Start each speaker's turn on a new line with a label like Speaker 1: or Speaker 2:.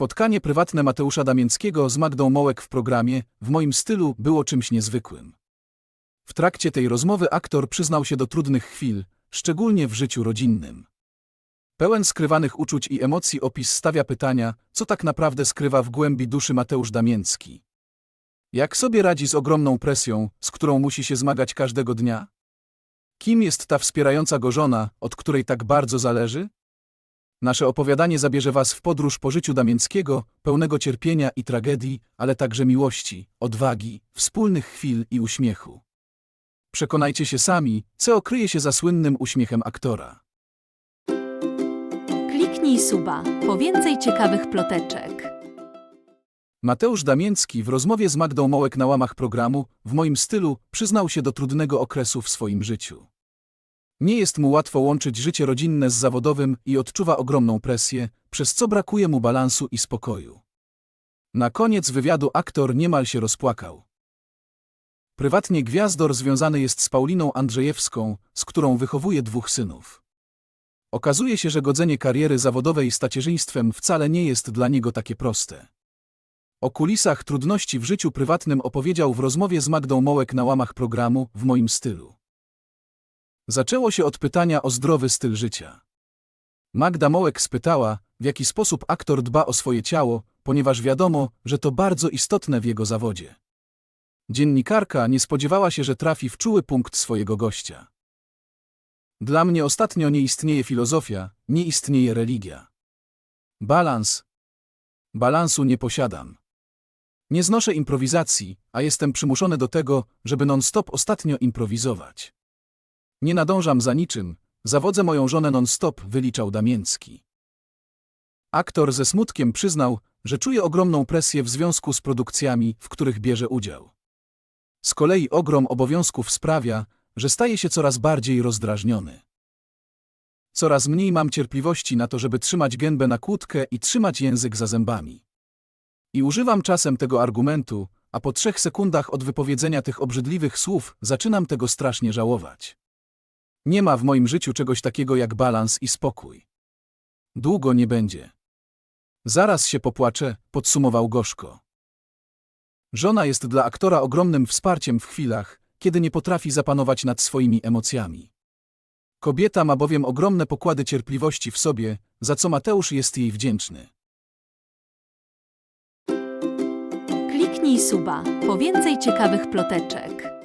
Speaker 1: Spotkanie prywatne Mateusza Damięckiego z Magdą Mołek w programie w moim stylu było czymś niezwykłym. W trakcie tej rozmowy aktor przyznał się do trudnych chwil, szczególnie w życiu rodzinnym. Pełen skrywanych uczuć i emocji opis stawia pytania, co tak naprawdę skrywa w głębi duszy Mateusz Damięcki. Jak sobie radzi z ogromną presją, z którą musi się zmagać każdego dnia? Kim jest ta wspierająca go żona, od której tak bardzo zależy? Nasze opowiadanie zabierze Was w podróż po życiu Damięckiego, pełnego cierpienia i tragedii, ale także miłości, odwagi, wspólnych chwil i uśmiechu. Przekonajcie się sami, co kryje się za słynnym uśmiechem aktora.
Speaker 2: Kliknij suba po więcej ciekawych ploteczek.
Speaker 1: Mateusz Damięcki w rozmowie z Magdą Mołek na łamach programu w moim stylu przyznał się do trudnego okresu w swoim życiu. Nie jest mu łatwo łączyć życie rodzinne z zawodowym i odczuwa ogromną presję, przez co brakuje mu balansu i spokoju. Na koniec wywiadu aktor niemal się rozpłakał. Prywatnie gwiazdor związany jest z Pauliną Andrzejewską, z którą wychowuje dwóch synów. Okazuje się, że godzenie kariery zawodowej z tacierzyństwem wcale nie jest dla niego takie proste. O kulisach trudności w życiu prywatnym opowiedział w rozmowie z Magdą Mołek na łamach programu w moim stylu. Zaczęło się od pytania o zdrowy styl życia. Magda Mołek spytała, w jaki sposób aktor dba o swoje ciało, ponieważ wiadomo, że to bardzo istotne w jego zawodzie. Dziennikarka nie spodziewała się, że trafi w czuły punkt swojego gościa. Dla mnie ostatnio nie istnieje filozofia, nie istnieje religia. Balans. Balansu nie posiadam. Nie znoszę improwizacji, a jestem przymuszony do tego, żeby non-stop ostatnio improwizować. Nie nadążam za niczym, zawodzę moją żonę non-stop, wyliczał Damięcki. Aktor ze smutkiem przyznał, że czuje ogromną presję w związku z produkcjami, w których bierze udział. Z kolei ogrom obowiązków sprawia, że staje się coraz bardziej rozdrażniony. Coraz mniej mam cierpliwości na to, żeby trzymać gębę na kłódkę i trzymać język za zębami. I używam czasem tego argumentu, a po trzech sekundach od wypowiedzenia tych obrzydliwych słów zaczynam tego strasznie żałować. Nie ma w moim życiu czegoś takiego jak balans i spokój. Długo nie będzie. Zaraz się popłaczę, podsumował gorzko. Żona jest dla aktora ogromnym wsparciem w chwilach, kiedy nie potrafi zapanować nad swoimi emocjami. Kobieta ma bowiem ogromne pokłady cierpliwości w sobie, za co Mateusz jest jej wdzięczny.
Speaker 2: Kliknij suba po więcej ciekawych ploteczek.